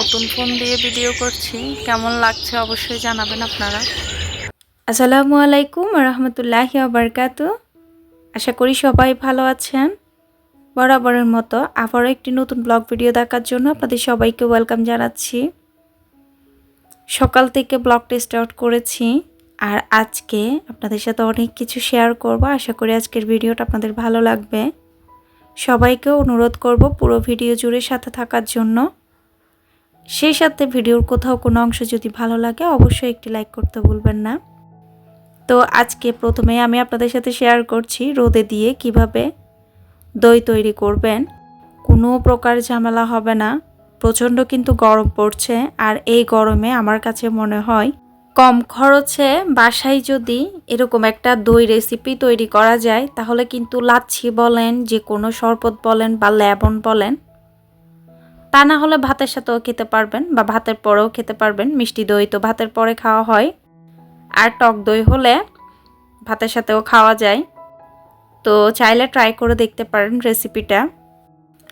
নতুন ফোন দিয়ে ভিডিও করছি। কেমন লাগছে অবশ্যই জানাবেন আপনারা। আসসালামু আলাইকুম রহমতুল্লাহি আবরকাত আশা করি সবাই ভালো আছেন। বরাবরের মতো আবারও একটি নতুন ব্লগ ভিডিও দেখার জন্য আপনাদের সবাইকে ওয়েলকাম জানাচ্ছি। সকাল থেকে ব্লগটা স্টার্ট করেছি আর আজকে আপনাদের সাথে অনেক কিছু শেয়ার করব। আশা করি আজকের ভিডিওটা আপনাদের ভালো লাগবে। সবাইকে অনুরোধ করব পুরো ভিডিও জুড়ে সাথে থাকার জন্য। সেই সাথে ভিডিওর কোথাও কোনো অংশ যদি ভালো লাগে, অবশ্যই একটি লাইক করতে ভুলবেন না। তো আজকে প্রথমে আমি আপনাদের সাথে শেয়ার করছি রোদে দিয়ে কীভাবে দই তৈরি করবেন। কোনো প্রকার ঝামেলা হবে না, প্রচণ্ড কিন্তু গরম পড়ছে, আর এই গরমে আমার কাছে মনে হয় কম খরচে বাসায় যদি এরকম একটা দই রেসিপি তৈরি করা যায়, তাহলে কিন্তু লাচ্ছি বলেন যে কোনো শরবত বলেন বা লেবন বলেন তা না হলে ভাতের সাথেও খেতে পারবেন বা ভাতের পরেও খেতে পারবেন। মিষ্টি দই তো ভাতের পরে খাওয়া হয়। আর টক দই হলে ভাতের সাথেও খাওয়া যায়। তো চাইলে ট্রাই করে দেখতে পারেন রেসিপিটা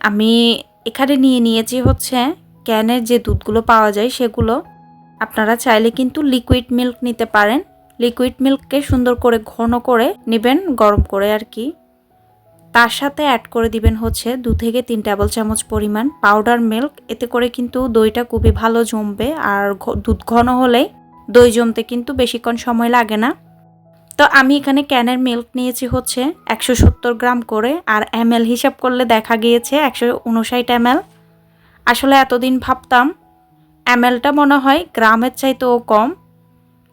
আমি এখানে নিয়ে নিয়েছি হচ্ছে ক্যানের যে দুধগুলো পাওয়া যায় সেগুলো। আপনারা চাইলে কিন্তু লিকুইড মিল্ক নিতে পারেন। লিকুইড মিল্ককে সুন্দর করে ঘন করে নেবেন, গরম করে আর কি। তার সাথে অ্যাড করে দিবেন হচ্ছে দু থেকে তিন টেবিল চামচ পরিমাণ পাউডার মিল্ক এতে করে কিন্তু দইটা খুবই ভালো জমবে আর দুধ ঘন হলে দই জমতে কিন্তু বেশিক্ষণ সময় লাগে না। তো আমি এখানে ক্যানের মিল্ক নিয়েছি হচ্ছে একশো সত্তর গ্রাম করে আর এম হিসাব করলে দেখা গিয়েছে একশো উনষাট এম আসলে এতদিন ভাবতাম এমএলটা মনে হয় গ্রামের চাইতেও কম,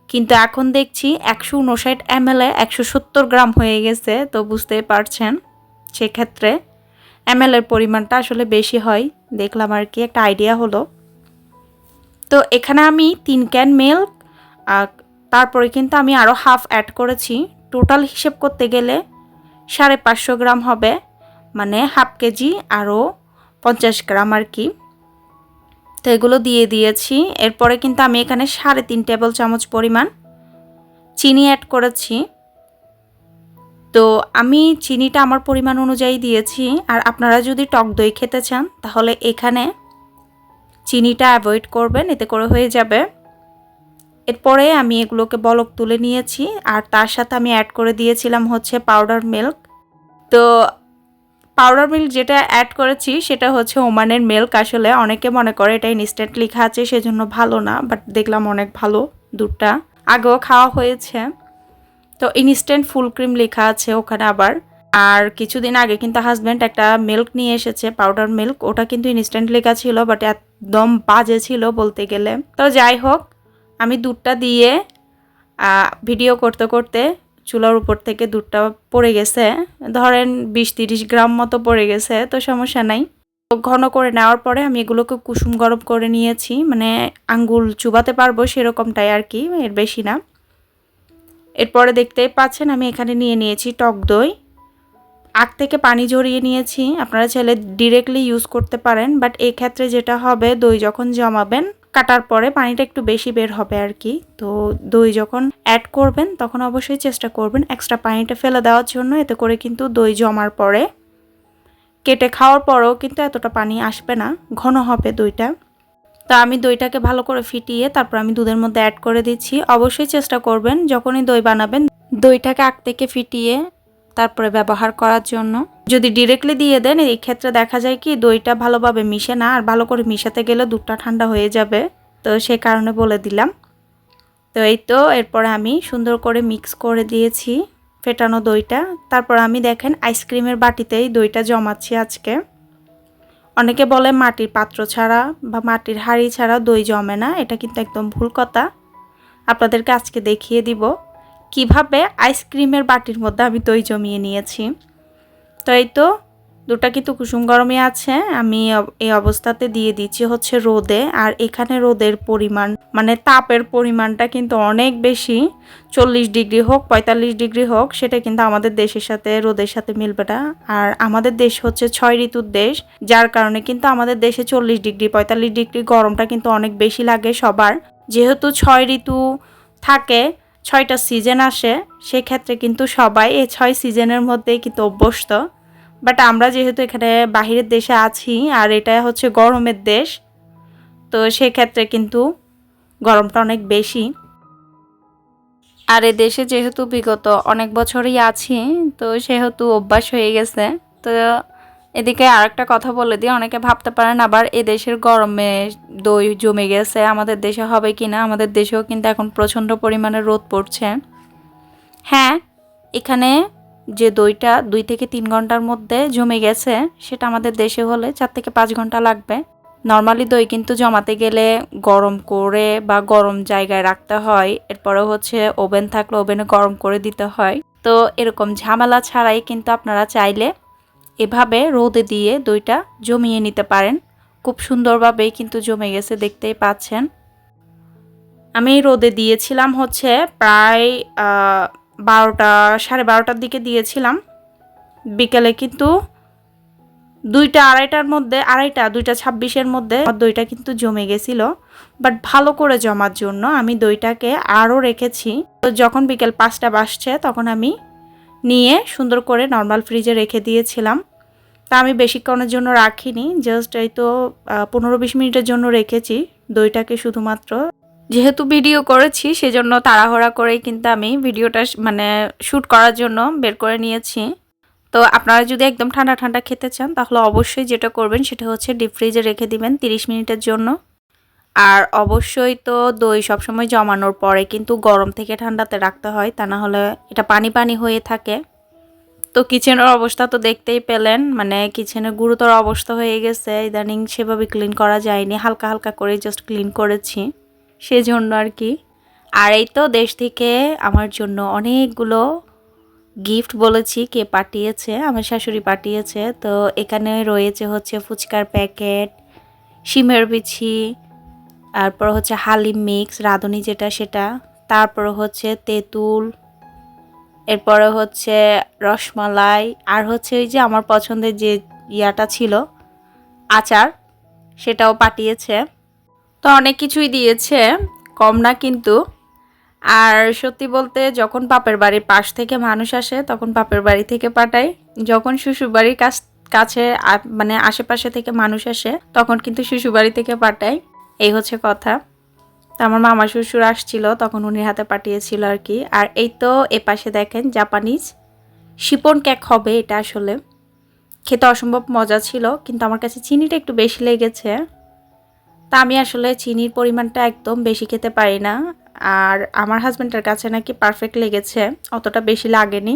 কিন্তু এখন দেখছি একশো উনষাট এম এ একশো সত্তর গ্রাম হয়ে গেছে, তো বুঝতেই পারছেন। সেক্ষেত্রে এম এর পরিমাণটা আসলে বেশি হয়। দেখলাম আর কি, একটা আইডিয়া হলো। তো এখানে আমি তিন ক্যান মিল্ক তারপরে কিন্তু আমি আরও হাফ অ্যাড করেছি। টোটাল হিসেব করতে গেলে সাড়ে পাঁচশো গ্রাম হবে মানে হাফ কেজি আরও পঞ্চাশ গ্রাম আর কি। তো এগুলো দিয়ে দিয়েছি। এরপরে কিন্তু আমি এখানে সাড়ে তিন টেবিল চামচ পরিমাণ চিনি অ্যাড করেছি। তো আমি চিনিটা আমার পরিমাণ অনুযায়ী দিয়েছি, আর আপনারা যদি টক দই খেতে চান, তাহলে এখানে চিনিটা অ্যাভয়েড করবেন, এতে করে হয়ে যাবে। এরপরে আমি এগুলোকে বলক তুলে নিয়েছি, আর তার সাথে আমি অ্যাড করে দিয়েছিলাম হচ্ছে পাউডার মিল্ক তো পাউডার মিল্ক যেটা অ্যাড করেছি, সেটা হচ্ছে ওমানের মিল্ক আসলে অনেকে মনে করে এটা ইনস্ট্যান্ট লেখা আছে, সেজন্য ভালো না বাট দেখলাম অনেক ভালো দুধটা। আগেও খাওয়া হয়েছে। তো ইনস্ট্যান্ট ফুল ক্রিম লেখা আছে ওখানে আবার। আর কিছুদিন আগে কিন্তু হাজব্যান্ড একটা মিল্ক নিয়ে এসেছে পাউডার মিল্ক ওটা কিন্তু ইনস্ট্যান্ট লেখা ছিল বাট একদম বাজে ছিল বলতে গেলে। তো যাই হোক, আমি দুধটা দিয়ে ভিডিও করতে করতে চুলার উপর থেকে দুধটা পড়ে গেছে। ধরেন বিশ তিরিশ গ্রাম মতো পড়ে গেছে, তো সমস্যা নাই। ঘন করে নেওয়ার পরে আমি এগুলোকে কুসুম গরম করে নিয়েছি মানে আঙ্গুল চুবাতে পারব সেরকমটাই আর কি, এর বেশি না। এরপরে দেখতেই পাচ্ছেন, আমি এখানে নিয়ে নিয়েছি টক দই। আগ থেকে পানি ঝরিয়ে নিয়েছি, আপনারা চাইলে ডিরেক্টলি ইউজ করতে পারেন বাট এই ক্ষেত্রে যেটা হবে, দই যখন জমাবেন, কাটার পরে পানিটা একটু বেশি বের হবে আর কি। তো দই যখন অ্যাড করবেন, তখন অবশ্যই চেষ্টা করবেন এক্সট্রা পানিটা ফেলে দেওয়ার জন্য, এতে করে কিন্তু দই জমার পরে, কেটে খাওয়ার পরেও কিন্তু এতটা পানি আসবে না, ঘন হবে দইটা। তো আমি দইটাকে ভালো করে ফিটিয়ে তারপর আমি দুধের মধ্যে অ্যাড করে দিচ্ছি। অবশ্যই চেষ্টা করবেন, যখনই দই বানাবেন, দইটাকে আগ থেকে ফিটিয়ে তারপরে ব্যবহার করার জন্য। যদি ডিরেক্টলি দিয়ে দেন, এই ক্ষেত্রে দেখা যায় কি, দইটা ভালোভাবে মিশে না, আর ভালো করে মিশাতে গেলে দুধটা ঠান্ডা হয়ে যাবে। তো সে কারণে বলে দিলাম। তো এই তো, এরপরে আমি সুন্দর করে মিক্স করে দিয়েছি ফেটানো দইটা। তারপর আমি দেখেন আইসক্রিমের বাটিতেই দইটা জমাচ্ছি আজকে। অনেকে বলে মাটির পাত্র ছাড়া বা মাটির হাঁড়ি ছাড়া দই জমে না, এটা কিন্তু একদম ভুল কথা। আপনাদেরকে আজকে দেখিয়ে দিব কীভাবে আইসক্রিমের বাটির মধ্যে আমি দই জমিয়ে নিয়েছি। তো এই তো দুটা কিন্তু কুসুম গরমে আছে, আমি এই অবস্থাতে দিয়ে দিচ্ছি হচ্ছে রোদে। আর এখানে রোদের পরিমাণ মানে তাপের পরিমাণটা কিন্তু অনেক বেশি। চল্লিশ ডিগ্রি হোক, পঁয়তাল্লিশ ডিগ্রি হোক, সেটা কিন্তু আমাদের দেশের সাথে, রোদের সাথে মিলবে না। আর আমাদের দেশ হচ্ছে ছয় ঋতুর দেশ, যার কারণে কিন্তু আমাদের দেশে চল্লিশ ডিগ্রি, পঁয়তাল্লিশ ডিগ্রি গরমটা কিন্তু অনেক বেশি লাগে সবার। যেহেতু ছয় ঋতু থাকে, ছয়টা সিজন আসে, সেক্ষেত্রে কিন্তু সবাই এই ছয় সিজনের মধ্যেই কিন্তু অভ্যস্ত। বাট আমরা যেহেতু এখানে বাহিরের দেশে আছি, আর এটা হচ্ছে গরমের দেশ, তো সেক্ষেত্রে কিন্তু গরমটা অনেক বেশি। আর এ দেশে যেহেতু বিগত অনেক বছরই আছি, তো সেহেতু অভ্যাস হয়ে গেছে, তো এদিকে আরেকটা কথা বলে দিই, অনেকে ভাবতে পারেন আবার এ দেশের গরমে দই জমে গেছে, আমাদের দেশে হবে কি না আমাদের দেশেও কিন্তু এখন প্রচণ্ড পরিমাণে রোদ পড়ছে। হ্যাঁ এখানে যে দইটা দুই থেকে তিন ঘণ্টার মধ্যে জমে গেছে, সেটা আমাদের দেশে হলে চার থেকে পাঁচ ঘণ্টা লাগবে। নর্মালি দই কিন্তু জমাতে গেলে গরম করে বা গরম জায়গায় রাখতে হয়, এরপরে হচ্ছে ওভেন থাকলে ওভেনে গরম করে দিতে হয়। তো এরকম ঝামেলা ছাড়াই কিন্তু আপনারা চাইলে এভাবে রোদে দিয়ে দইটা জমিয়ে নিতে পারেন। খুব সুন্দরভাবেই কিন্তু জমে গেছে, দেখতেই পাচ্ছেন। আমি রোদে দিয়েছিলাম হচ্ছে প্রায় বারোটা, সাড়ে বারোটার দিকে দিয়েছিলাম। বিকেলে কিন্তু দুইটা আড়াইটার মধ্যে, আড়াইটা, দুইটা ছাব্বিশের মধ্যে দইটা কিন্তু জমে গেছিল। বাট ভালো করে জমার জন্য আমি দইটাকে আরও রেখেছি। তো যখন বিকেল পাঁচটা বাসছে তখন আমি নিয়ে সুন্দর করে নর্মাল ফ্রিজে রেখে দিয়েছিলাম। তা আমি বেশিক্ষণের জন্য রাখিনি, জাস্ট এই তো পনেরো বিশ মিনিটের জন্য রেখেছি দইটাকে শুধুমাত্র। যেহেতু ভিডিও করেছি, সেজন্য তাড়াহুড়া করেই কিন্তু আমি ভিডিওটা মানে শ্যুট করার জন্য বের করে নিয়েছি। তো আপনারা যদি একদম ঠান্ডা ঠান্ডা খেতে চান, তাহলে অবশ্যই যেটা করবেন সেটা হচ্ছে ডিপ ফ্রিজে রেখে দিবেন 30 মিনিটের জন্য। আর অবশ্যই তো দই সবসময় জমানোর পরে কিন্তু গরম থেকে ঠান্ডাতে রাখতে হয়, তা না হলে এটা পানি পানি হয়ে থাকে। তো কিচেনের অবস্থা তো দেখতেই পেলেন মানে কিচেনের গুরুতর অবস্থা হয়ে গেছে। ইদানিং সেভাবে ক্লিন করা যায়নি, হালকা হালকা করে জাস্ট ক্লিন করেছি। সেজন্য আর কি। আর এই তো দেশ থেকে আমার জন্য অনেকগুলো গিফট বলেছি, কে পাঠিয়েছে, আমার শাশুড়ি পাঠিয়েছে। তো এখানে রয়েছে হচ্ছে ফুচকার প্যাকেট শিমের বিছি তারপর হচ্ছে হালিম মিক্স রাঁধুনি যেটা সেটা, তারপর হচ্ছে তেঁতুল, এরপরে হচ্ছে রসমালাই, আর হচ্ছে ওই যে আমার পছন্দের যে ইয়াটা ছিল, আচার, সেটাও পাঠিয়েছে। তো অনেক কিছুই দিয়েছে, কম না কিন্তু। আর সত্যি বলতে যখন বাপের বাড়ির পাশ থেকে মানুষ আসে, তখন বাপের বাড়ি থেকে পাঠাই। যখন শ্বশুর বাড়ির কাছ কাছে মানে আশেপাশে থেকে মানুষ আসে, তখন কিন্তু শ্বশুর বাড়ি থেকে পাঠাই। এই হচ্ছে কথা। তো আমার মামা শ্বশুর আসছিল, তখন উনি হাতে পাঠিয়েছিল আর কি। আর এই তো এ পাশে দেখেন জাপানিজ শিপন কেক হবে এটা আসলে। খেতে অসম্ভব মজা ছিল, কিন্তু আমার কাছে চিনিটা একটু বেশি লেগেছে। তা আমি আসলে চিনির পরিমাণটা একদম বেশি খেতে পারি না। আর আমার হাজব্যান্ডের কাছে নাকি পারফেক্ট লেগেছে, অতটা বেশি লাগেনি।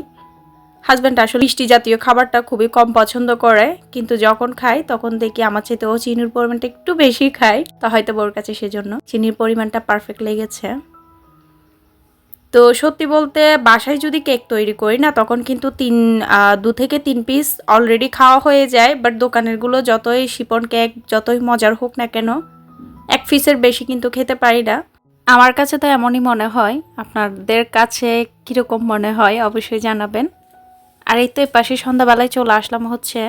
হাজব্যান্ড আসলে মিষ্টি জাতীয় খাবারটা খুবই কম পছন্দ করে, কিন্তু যখন খাই তখন দেখি আমার চেয়ে ও চিনির পরিমাণটা একটু বেশি খায়, তা হয়তো ওর কাছে সেজন্য চিনির পরিমাণটা পারফেক্ট লেগেছে। তো সত্যি বলতে বাসায় যদি কেক তৈরি করি না, তখন কিন্তু তিন দু থেকে তিন পিস অলরেডি খাওয়া হয়ে যায় বাট দোকানেরগুলো যতই শিপন কেক, যতই মজার হোক না কেন এক পিসের বেশি কিন্তু খেতে পারি না। আমার কাছে তো এমনই মনে হয়, আপনাদের কাছে কীরকম মনে হয় অবশ্যই জানাবেন। আর এই তো পাশে সন্ধ্যাবেলায় চলে আসলাম হচ্ছে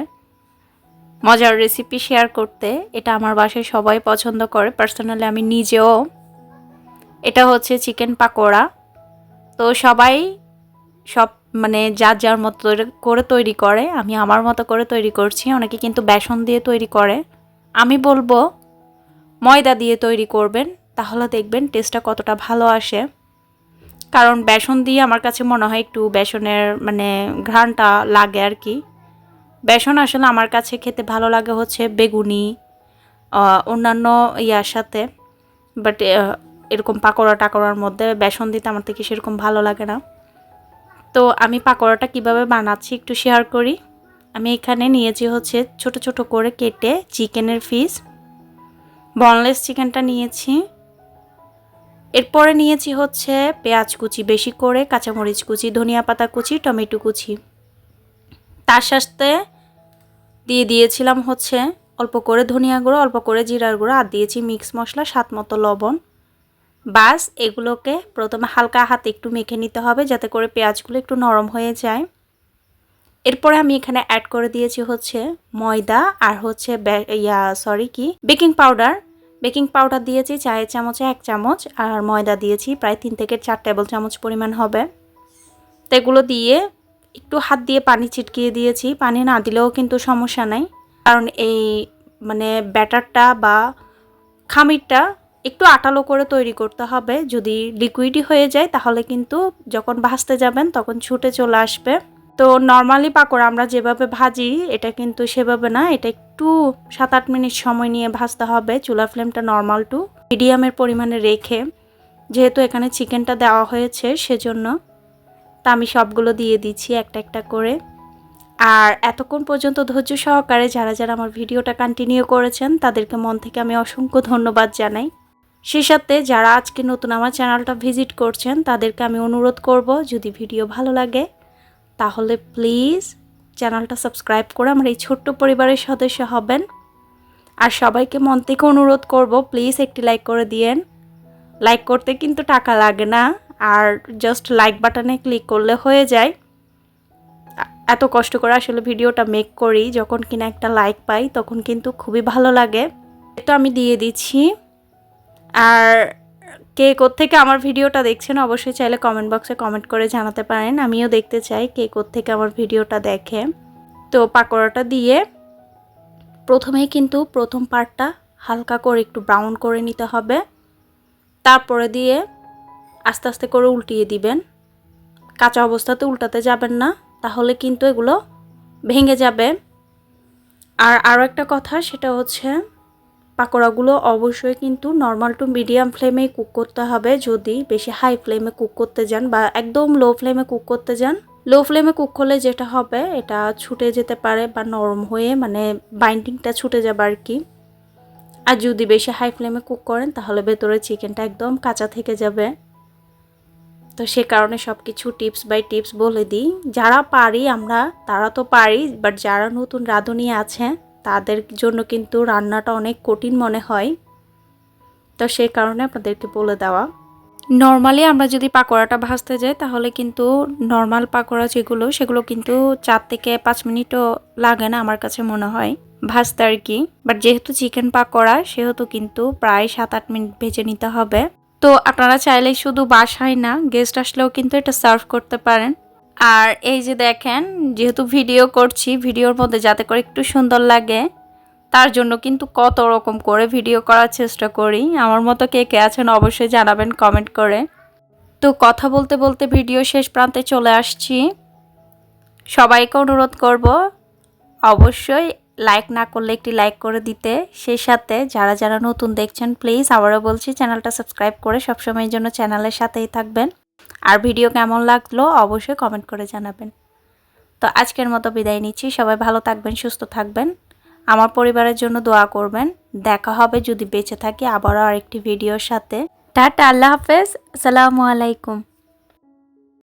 মজার রেসিপি শেয়ার করতে। এটা আমার বাসায় সবাই পছন্দ করে। পার্সোনালি আমি নিজেও এটা হচ্ছে চিকেন পাকোড়া। তো সবাই সব মানে যার যার মতো করে তৈরি করে। আমি আমার মতো করে তৈরি করছি। অনেকে কিন্তু বেসন দিয়ে তৈরি করে। আমি বলব ময়দা দিয়ে তৈরি করবেন, তাহলে দেখবেন টেস্টটা কতটা ভালো আসে। কারণ বেসন দিয়ে আমার কাছে মনে হয় একটু বেসনের মানে ঘ্রাণটা লাগে আর কি। বেসন আসলে আমার কাছে খেতে ভালো লাগে হচ্ছে বেগুনি অন্যান্য ইয়ার সাথে। বাট এরকম পাকোড়া টাকোড়ার মধ্যে বেসন দিতে আমার থেকে সেরকম ভালো লাগে না। তো আমি পাকোড়াটা কীভাবে বানাচ্ছি একটু শেয়ার করি। আমি এখানে নিয়েছি হচ্ছে ছোট ছোট করে কেটে চিকেনের ফিস। বনলেস চিকেনটা নিয়েছি। এরপরে নিয়েছি হচ্ছে পেঁয়াজ কুচি, বেশি করে কাঁচামরিচ কুচি, ধনিয়া পাতা কুচি, টমেটো কুচি। তার সাথে দিয়ে দিয়েছিলাম হচ্ছে অল্প করে ধনিয়া গুঁড়ো, অল্প করে জিরার গুঁড়ো, আর দিয়েছি মিক্স মশলা, স্বাদ মতো লবণ। বাস এগুলোকে প্রথমে হালকা হাতে একটু মেখে নিতে হবে যাতে করে পেঁয়াজগুলো একটু নরম হয়ে যায়। এরপরে আমি এখানে অ্যাড করে দিয়েছি হচ্ছে ময়দা আর হচ্ছে ইয়া সরি কি? বেকিং পাউডার বেকিং পাউডার দিয়েছি চায়ের চামচে এক চামচ আর ময়দা দিয়েছি প্রায় তিন থেকে চার টেবিল চামচ পরিমাণ হবে। তো এগুলো দিয়ে একটু হাত দিয়ে পানি ছিটকিয়ে দিয়েছি। পানি না দিলেও কিন্তু সমস্যা নাই। কারণ এই মানে ব্যাটারটা বা খামিরটা একটু আটালো করে তৈরি করতে হবে। যদি লিকুইডই হয়ে যায় তাহলে কিন্তু যখন ভাসতে যাবেন তখন ছুটে চলে আসবে। তো নর্মালি পাকোড়া আমরা যেভাবে ভাজি, এটা কিন্তু সেভাবে না, এটা একটু সাত আট মিনিট সময় নিয়ে ভাজতে হবে, চুলার ফ্লেমটা নর্মাল টু মিডিয়ামের পরিমাণে রেখে। যেহেতু এখানে চিকেনটা দেওয়া হয়েছে, সেজন্য তা আমি সবগুলো দিয়ে দিচ্ছি একটা একটা করে। আর এতক্ষণ পর্যন্ত ধৈর্য সহকারে যারা যারা আমার ভিডিওটা কন্টিনিউ করেছেন, তাদেরকে মন থেকে আমি অসংখ্য ধন্যবাদ জানাই। সেই সাথে যারা আজকে নতুন আমার চ্যানেলটা ভিজিট করছেন, তাদেরকে আমি অনুরোধ করব, যদি ভিডিও ভালো লাগে তাহলে প্লিজ চ্যানেলটা সাবস্ক্রাইব করে আমার এই ছোট্ট পরিবারের সদস্য হবেন। আর সবাইকে মন থেকে অনুরোধ করব প্লিজ একটি লাইক করে দিয়েন। লাইক করতে কিন্তু টাকা লাগে না, আর জাস্ট লাইক বাটনে ক্লিক করলে হয়ে যায়। এত কষ্ট করে আসলে ভিডিওটা মেক করি, যখন কিনা একটা লাইক পাই, তখন কিন্তু খুবই ভালো লাগে। তো আমি দিয়ে দিচ্ছি। আর কে থেকে আমার ভিডিওটা দেখছেন অবশ্যই চাইলে কমেন্ট বক্সে কমেন্ট করে জানাতে পারেন। আমিও দেখতে চাই কে থেকে আমার ভিডিওটা দেখে। তো পাকোড়াটা দিয়ে প্রথমেই কিন্তু প্রথম পার্টটা হালকা করে একটু ব্রাউন করে নিতে হবে। তারপরে দিয়ে আস্তে আস্তে করে উল্টিয়ে দিবেন। কাঁচা অবস্থাতে উল্টাতে যাবেন না, তাহলে কিন্তু এগুলো ভেঙে যাবে। আর আরও একটা কথা, সেটা হচ্ছে পাকোড়াগুলো অবশ্যই কিন্তু নর্মাল টু মিডিয়াম ফ্লেমেই কুক করতে হবে। যদি বেশি হাই ফ্লেমে কুক করতে যান বা একদম লো ফ্লেমে কুক করতে যান লো ফ্লেমে কুক করলে যেটা হবে, এটা ছুটে যেতে পারে বা নরম হয়ে মানে বাইন্ডিংটা ছুটে যাবে আর কি। আর যদি বেশি হাই ফ্লেমে কুক করেন, তাহলে ভেতরে চিকেনটা একদম কাঁচা থেকে যাবে। তো সে কারণে সব কিছু টিপস বাই টিপস বলে দিই। যারা পারি, আমরা, তারা তো পারি বাট যারা নতুন রাঁধুনি আছে তাদের জন্য কিন্তু রান্নাটা অনেক কঠিন মনে হয়। তো সেই কারণে আপনাদেরকে বলে দেওয়া। নর্মালি আমরা যদি পাকোড়াটা ভাজতে যাই, তাহলে কিন্তু নর্মাল পাকোড়া যেগুলো, সেগুলো কিন্তু চার থেকে পাঁচ মিনিটও লাগে না আমার কাছে মনে হয় ভাজতে আর কি। বাট যেহেতু চিকেন পাকোড়া, সেহেতু কিন্তু প্রায় সাত আট মিনিট ভেজে নিতে হবে। তো আপনারা চাইলে শুধু বাসায় না গেস্ট আসলেও কিন্তু এটা সার্ভ করতে পারেন। আর এই যে দেখেন, যেহেতু ভিডিও করছি ভিডিওর মধ্যে যাতে করে একটু সুন্দর লাগে, তার জন্য কিন্তু কত রকম করে ভিডিও করার চেষ্টা করি। আমার মতো কে কে আছেন অবশ্যই জানাবেন কমেন্ট করে। তো কথা বলতে বলতে ভিডিও শেষ প্রান্তে চলে আসছি। সবাইকে অনুরোধ করব, অবশ্যই লাইক না করলে একটি লাইক করে দিতে। সেই সাথে যারা যারা নতুন দেখছেন প্লিজ আবারও বলছি চ্যানেলটা সাবস্ক্রাইব করে সবসময়ের জন্য চ্যানেলের সাথেই থাকবেন। আর ভিডিও কেমন লাগল অবশ্যই কমেন্ট করে জানাবেন। তো আজকের মতো বিদায় নিচ্ছি। সবাই ভালো থাকবেন, সুস্থ থাকবেন। আমার পরিবারের জন্য দোয়া করবেন। দেখা হবে যদি বেঁচে থাকি আবারও আরেকটি ভিডিওর সাথে। টাটা, আল্লাহ হাফেজ। আসসালামু আলাইকুম।